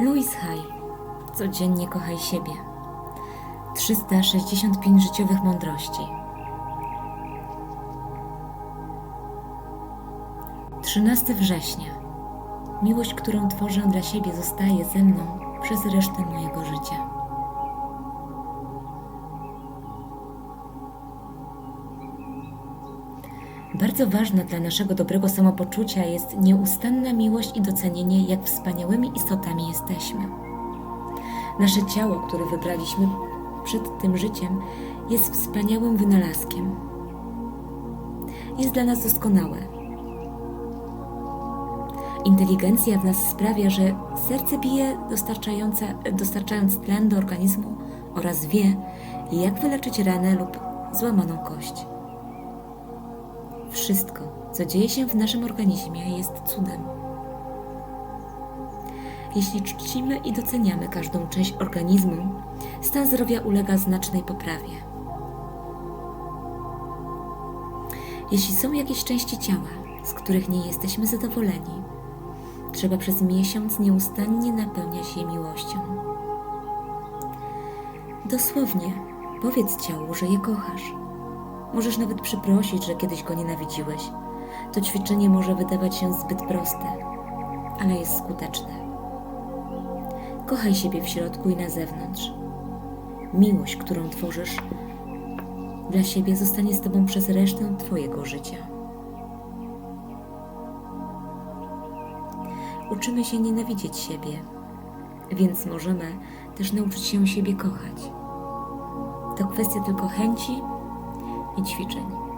Louis Hay. Codziennie kochaj siebie. 365 życiowych mądrości. 13 września. Miłość, którą tworzę dla siebie, zostaje ze mną przez resztę mojego życia. Bardzo ważna dla naszego dobrego samopoczucia jest nieustanna miłość i docenienie, jak wspaniałymi istotami jesteśmy. Nasze ciało, które wybraliśmy przed tym życiem, jest wspaniałym wynalazkiem. Jest dla nas doskonałe. Inteligencja w nas sprawia, że serce bije dostarczając tlen do organizmu oraz wie, jak wyleczyć ranę lub złamaną kość. Wszystko, co dzieje się w naszym organizmie, jest cudem. Jeśli czcimy i doceniamy każdą część organizmu, stan zdrowia ulega znacznej poprawie. Jeśli są jakieś części ciała, z których nie jesteśmy zadowoleni, trzeba przez miesiąc nieustannie napełniać je miłością. Dosłownie powiedz ciału, że je kochasz. Możesz nawet przyprosić, że kiedyś go nienawidziłeś. To ćwiczenie może wydawać się zbyt proste, ale jest skuteczne. Kochaj siebie w środku i na zewnątrz. Miłość, którą tworzysz dla siebie, zostanie z Tobą przez resztę Twojego życia. Uczymy się nienawidzieć siebie, więc możemy też nauczyć się siebie kochać. To kwestia tylko chęci i ćwiczeń.